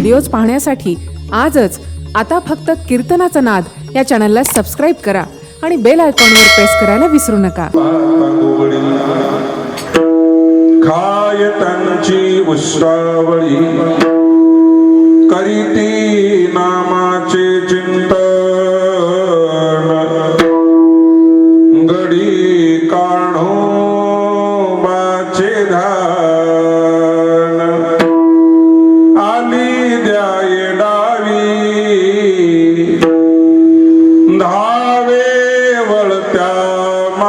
Videos पाहण्यासाठी आजच आता फक्त कीर्तनाचा नाद या चॅनलला सबस्क्राईब करा आणि बेल आयकॉनवर प्रेस करायला विसरू नका. करीती नामाचे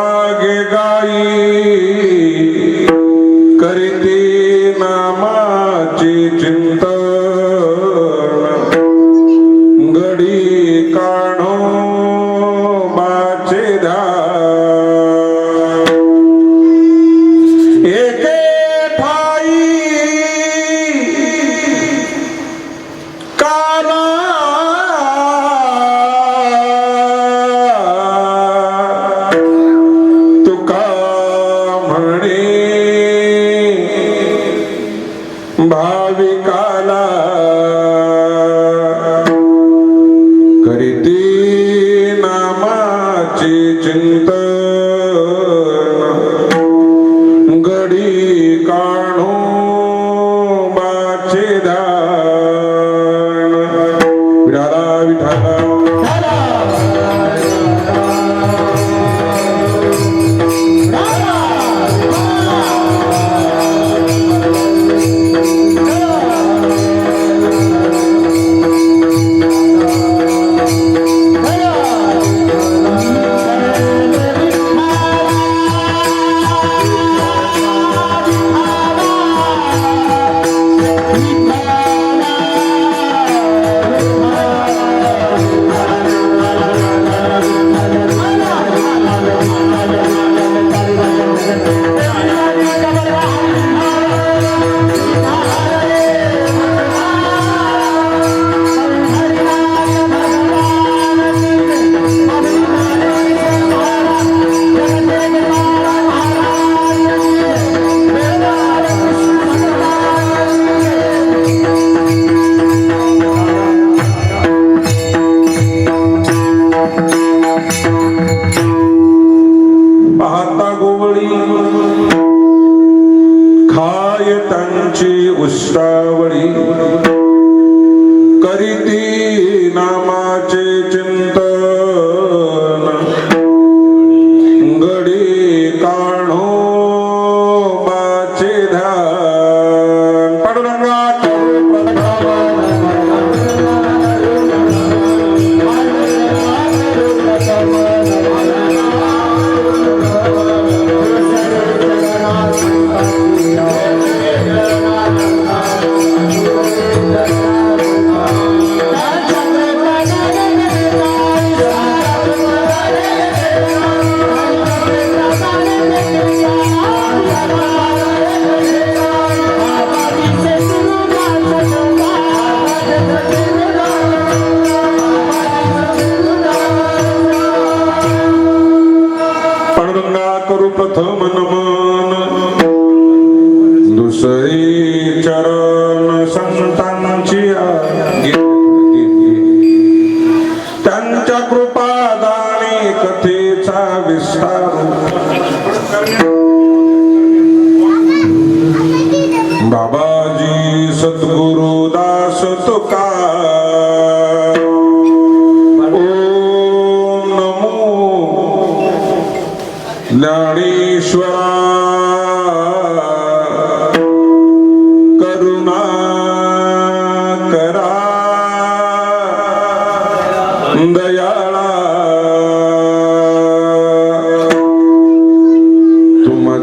मागे गाई. करते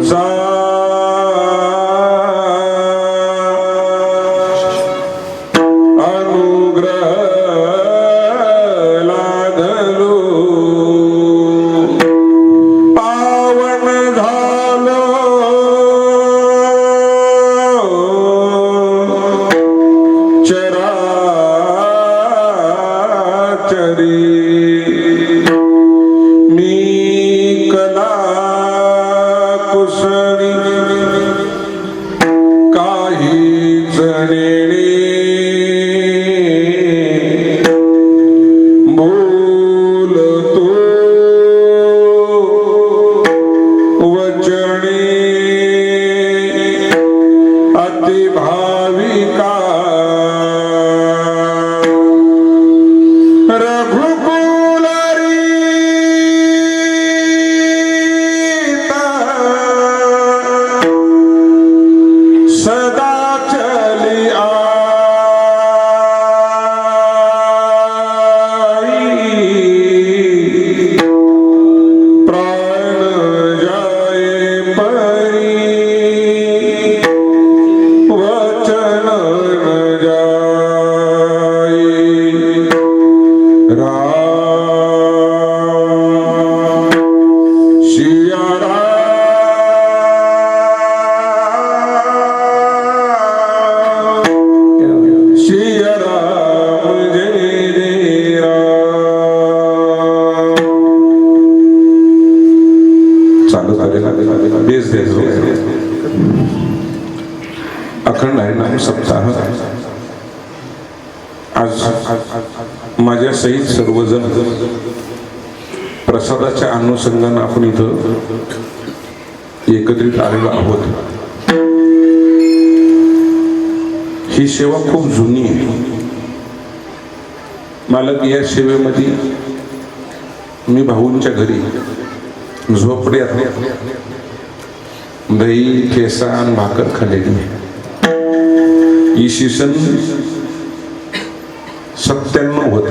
sorry Amen. माझ्यासहित सर्वजण प्रसादाच्या अनुषंगानं आपण इथं एकत्रित आलेलो आहोत. ही सेवा खूप जुनी आहे. मालक या सेवेमध्ये मी भाऊंच्या घरी झोपड्यात दही ठेसा आणि भाकर खाल्लेली इसवी सन सत्त्याण्णव होत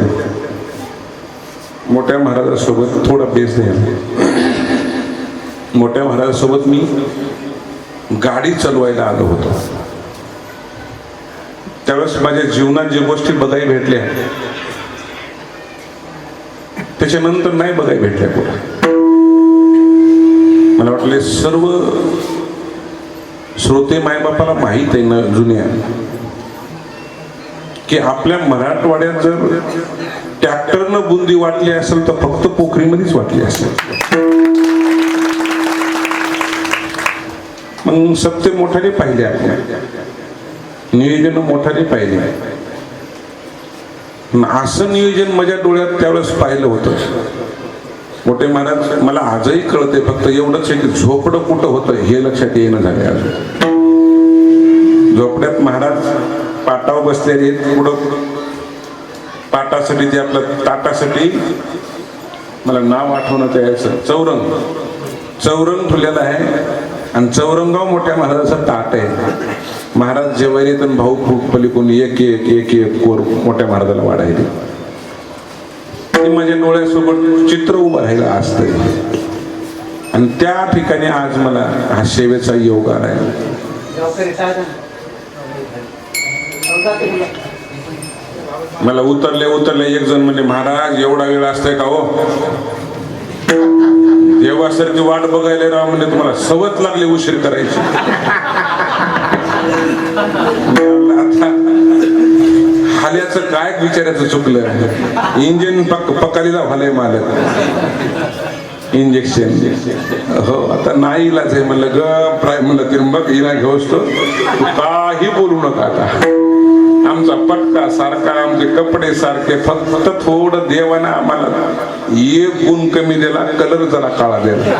मोठ्या महाराजासोबत थोडा बेस द्यायला. मोठ्या महाराजासोबत मी गाडी चालवायला आलो होतो. त्यावेळेस माझ्या जीवनात जे गोष्टी बघायला भेटल्या त्याच्यानंतर नाही बघाय भेटल्या पुढे मला वाटले सर्व श्रोते मायबापाला माहीत आहे ना जुन्या की आपल्या मराठवाड्यात जर ट्रॅक्टरनं बुंदी वाटली असेल तर फक्त पोखरीमध्येच वाटली असेल. मग सत्य मोठ्याने पाहिले आपल्या नियोजन मोठ्याने पाहिले. असं नियोजन माझ्या डोळ्यात त्यावेळेस पाहिलं होतं. मोठे महाराज मला आजही कळते फक्त एवढंच आहे की झोपडं कुठं होतं हे लक्षात येणं झाले अजून. झोपड्यात महाराज पाटावर बसलेले पुढं ताटासाठी ते आपलं ताटासाठी मला नाव आठवण्यात यायचं. चौरंग. चौरंग फुलेला आहे. आणि चौरंगाव मोठ्या महाराजाचा ताट आहे. महाराज जेवायले तर भाऊ खूप पलीकडून एक एक एक एक कोर मोठ्या महाराजाला वाढायले. ते माझ्या डोळ्यासोबत चित्र उभं राहिलं असतंय आणि त्या ठिकाणी आज मला हा सेवेचा योग आलाय. मला उतरले उतरले. एक जण म्हणजे महाराज एवढा वेळ असतोय का हो? देवासारखी वाट बघायला राव म्हणजे तुम्हाला सवत लागली उशीर करायची. आता हाल्याचं काय विचारायचं चुकलं इंजिन पक पकालीला व्हालंय मालक. इंजेक्शन हो आता नाही इलाज आहे. म्हणलं ग प्राय म्हणलं तिरंबक मग हिला घेऊस तो. तू काही बोलू नका आता. आमचा पट्टा सारखा आमचे कपडे सारखे फक्त थोडं देवानं आम्हाला एक गुण कमी दिला कलर जरा काळा दिला.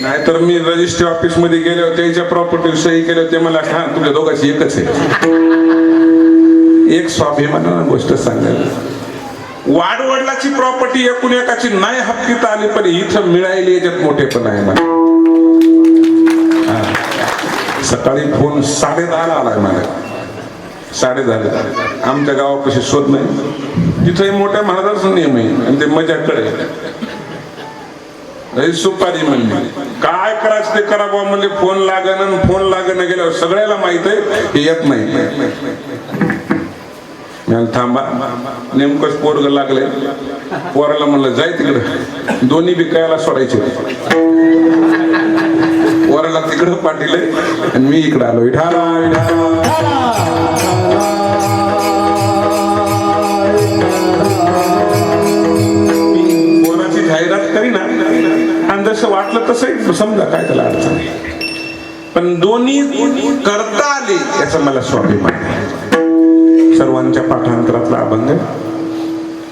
नाहीतर मी रजिस्ट्री ऑफिसमध्ये गेलो त्याच्या प्रॉपर्टी सही केले ते मला हा तुझ्या दोघांची एकच आहे. एक स्वाभिमानानं गोष्ट सांगायला वाडवडलाची प्रॉपर्टी एकूण एकाची नाही हक्कीत आली पण इथं मिळायली याच्यात मोठेपण आहे मला. सकाळी फोन साडे दहाला आलाय मला. साडे झाले आमच्या गावापाशी शोध नाही. तिथंही मोठ्या महाराजाचा नियम आहे. आणि ते मजाकडे सुपारी म्हणली. काय करायचं ते करा बुवा म्हणले. फोन लागन फोन लागन गेल्यावर सगळ्याला माहीत आहे. हे येत नाही. थांबा. नेमकंच पोरग लागले. पोराला म्हणलं जाय तिकडं. दोन्ही विकायला सोडायचे. पोराला तिकडं पाठीले. आणि मी इकडं आलो. विठाला विठाला आणि जसं वाटलं तसं समजा काय त्याला अडचण आहे पण दोन्ही करता आले याचा मला स्वाभिमान आहे. सर्वांच्या पाठांतरातला अभंग. आहे.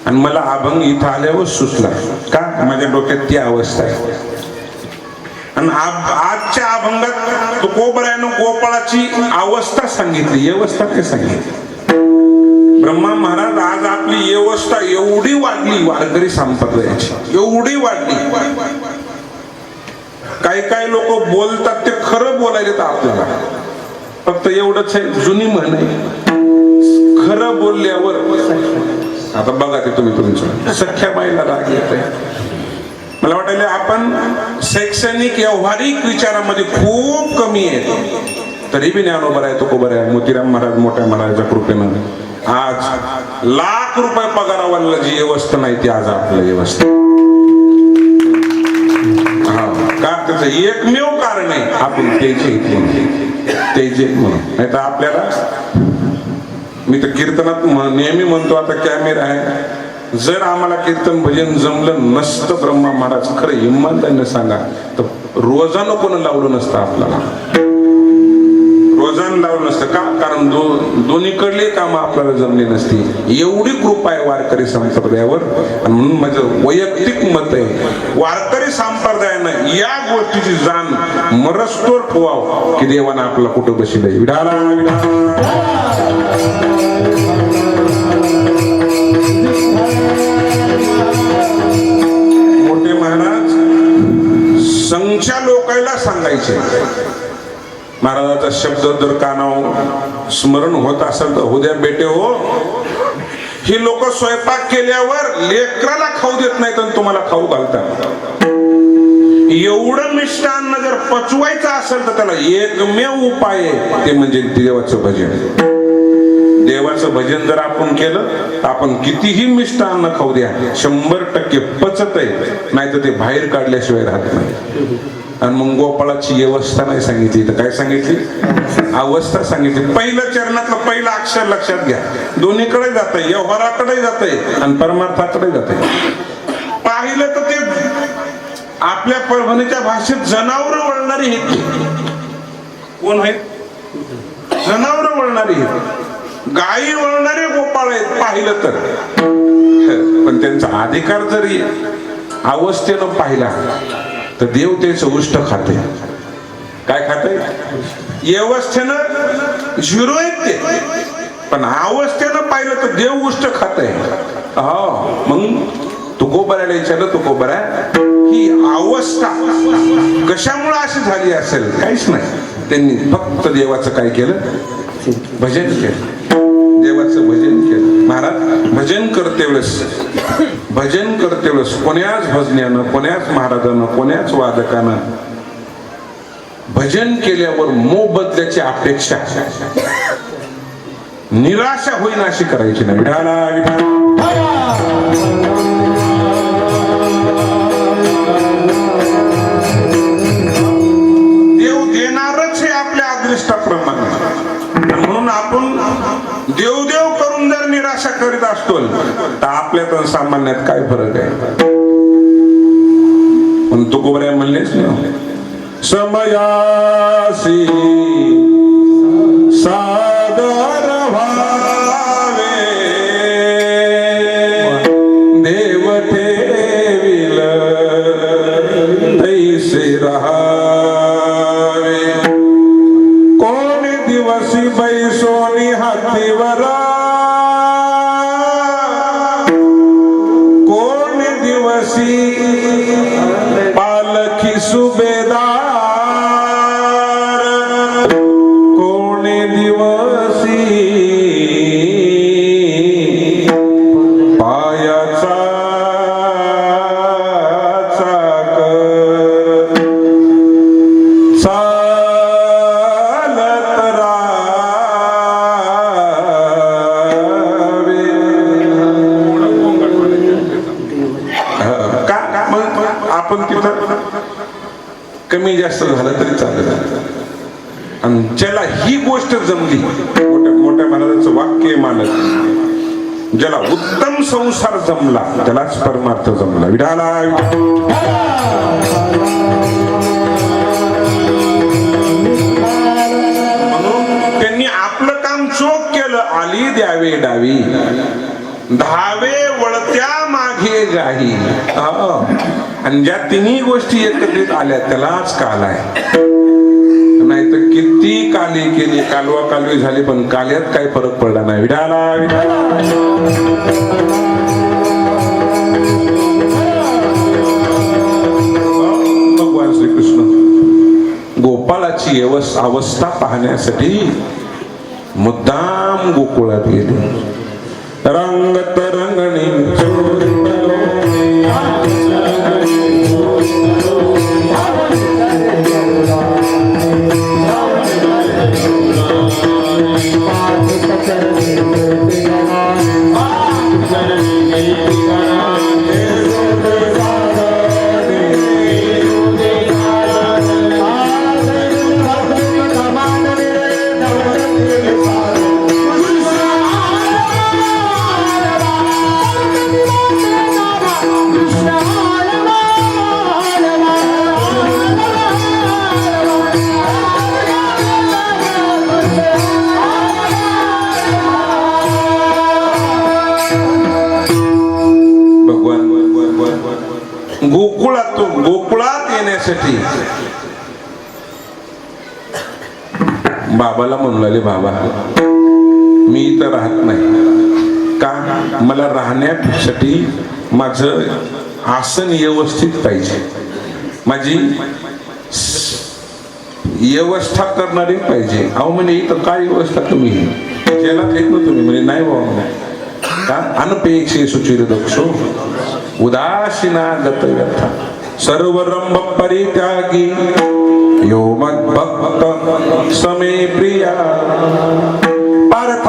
आणि मला अभंग इथं आल्यावर सुचला. का? माझ्या डोक्यात ती अवस्था आहे. आणि आजच्या अभंगात तुकोबरायानं गोपाळाची अवस्था सांगितली. व्यवस्था ते सांगितली? ब्रह्मा महाराज आज आपली व्यवस्था एवढी वाढली वारकरी संप्रदायाची. एवढी वाढली. काही काही लोक बोलतात ते खरं बोलायला तर आपल्याला. फक्त एवढंच आहे जुनी म्हण आहे. खरं बोलल्यावर आता बघा ते तुम्ही तुमचं. सख्या बाईला राग येत आहे मला वाटायला आपण शैक्षणिक व्यावहारिक विचारामध्ये खूप कमी आहे तरी बी ज्ञानोबर आहे तो आहे मोतीराम महाराज मोठ्या महाराजाच्या कृपेनं. आज लाख रुपये पगारावाला जी व्यवस्था नाही ती आज आपलं व्यवस्था. का एकमेव कारण आहे आपण त्याचे त्याचे म्हणून नाही तर आपल्याला मी तर कीर्तनात नेहमी म्हणतो आता कॅमेरा आहे. जर आम्हाला कीर्तन भजन जमलं नसतं ब्रह्मा महाराज खरं इमानदारीने सांगा तर रोजानं कोण लावलं नसतं आपल्याला. वजन लावलं नसतं का? कारण दो दोन्हीकडले कामं आपल्याला जमली नसती. एवढी कृपा आहे वारकरी संप्रदायावर. आणि म्हणून माझं वैयक्तिक मत आहे वारकरी संप्रदायानं या गोष्टीची जाण मरस्तोर ठेवावं की देवानं आपला कुठं बसले विडाला विढाला मोठे महाराज संख्या लोकायला सांगायचे. महाराजाचा शब्द जर कानाव स्मरण होत असेल तर उद्या बेटे हो. ही लोक स्वयंपाक केल्यावर लेकराला खाऊ देत नाहीत आणि तुम्हाला खाऊ घालतात. एवढं मिष्टान्न जर पचवायचं असेल तर त्याला एकमेव उपाय आहे. ते म्हणजे देवाचं भजन. देवाचं भजन जर आपण केलं तर आपण कितीही मिष्ट अन्न खाऊ द्या. शंभर टक्के पचत आहे नाही तर ते बाहेर काढल्याशिवाय राहत नाही. आणि मग गोपाळाची व्यवस्था नाही सांगितली. तर काय सांगितली? अवस्था सांगितली. पहिलं चरणातलं पहिलं अक्षर लक्षात घ्या. दोन्हीकडे जात आहे व्यवहाराकडे जात आहे आणि परमार्थाकडे जात आहे पाहिलं तर ते आपल्या परभणीच्या भाषेत जनावर वळणारी आहेत कोण आहेत? जनावर वळणारी आहेत गायी वळणारे गोपाळ आहेत पाहिलं तर. पण त्यांचा अधिकार जरी अवस्थेनं पाहिला तर देव ते चौष्ट खाते. काय खाते? व्यवस्थेनं झिरो आहेत ते. पण अवस्थेनं पाहिलं तर देव उष्ट खाते. हा मग तुकोबऱ्याला विचारलं तू ही अवस्था कशामुळे अशी झाली असेल? काहीच नाही. त्यांनी फक्त देवाचं काय केलं? भजन केलं. देवाचं भजन केलं. महाराज भजन करते वेळेस भजन करते वेळेस कोण्याच भजन्यानं कोण्याच महाराजानं कोण्याच वादकानं. भजन केल्यावर मोबदल्याची अपेक्षा. निराशा होईन अशी करायची ना विठाला विठाला देव देणारच हे आपल्या अदृष्टाप्रमाणे. म्हणून आपण देवदेव देव अशा करीत असतो तर आपल्यात तर सामान्यात काय फरक आहे? पण तू कोऱ्या म्हणलेच ना समयासी गोष्ट जमली. मोठ्या मोठ्या महाराजांचं वाक्य मानत ज्याला उत्तम संसार जमला त्यालाच परमार्थ जमला. विडाला. म्हणून त्यांनी आपलं काम चोख केलं. आली द्यावे डावी. धावे वळत्या मागे जाही आणि ज्या तिन्ही गोष्टी एकत्रित आल्या त्यालाच काल आहे. नाही तर किती काली केली कालवा कालवी झाली पण काल्यात काही फरक पडला नाही. विडाला विडाला. भगवान श्रीकृष्ण गोपाळाची अवस्था पाहण्यासाठी मुद्दाम गोकुळात गेले. रंग तरंगणी म्हणतो गोकुळात येण्यासाठी. बाबाला म्हणू लागले बाबा मी इथं राहत नाही. का? मला राहण्यासाठी माझं आसन व्यवस्थित पाहिजे. माझी व्यवस्था करणारी पाहिजे. अहो म्हणे इथं काय व्यवस्था तुम्ही? ज्याला येत ना तुम्ही. म्हणजे नाही बाबा. का? अनपेक्षे सुचिर दक्षो ಉದಾಸೀನಾಗತ ವ್ಯರ್ಥ ಸರ್ವರಂಭ ಪರಿತ್ಯಾಗಿ ಯೋ ಮದ್ಭಕ್ತ ಸಮೇ ಪ್ರಿಯ ಭಾರತ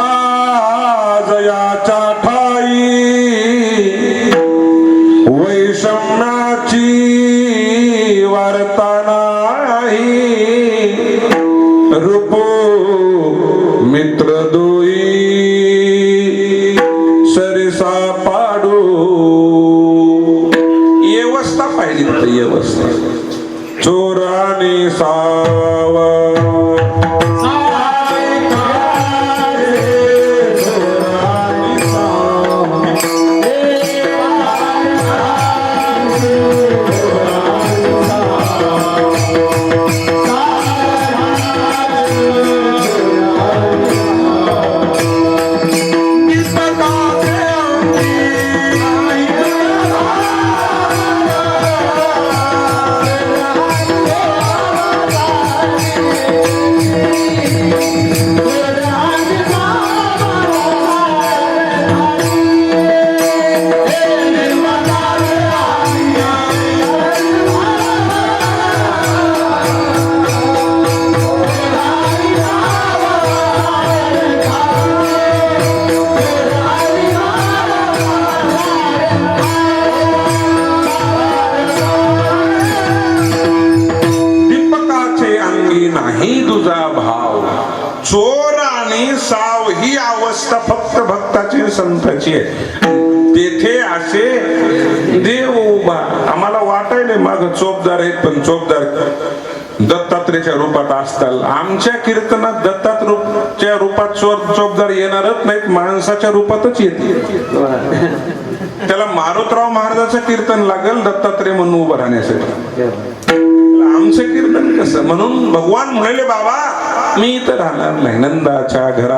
संताची तेथे असे देव उभा. आम्हाला वाटायले माग चोपदार आहेत पण चोपदार दत्तात्रेच्या रूपात असताल. आमच्या कीर्तनात दत्तात्रच्या रूपात चोपदार येणारच नाहीत माणसाच्या रूपातच येतील. त्याला मारुतराव महाराजाचं कीर्तन लागेल दत्तात्रय म्हणून उभं राहण्यासाठी. आमचं कीर्तन कसं? म्हणून भगवान म्हणाले बाबा मी इथं राहणार नाही नंदाच्या घरात.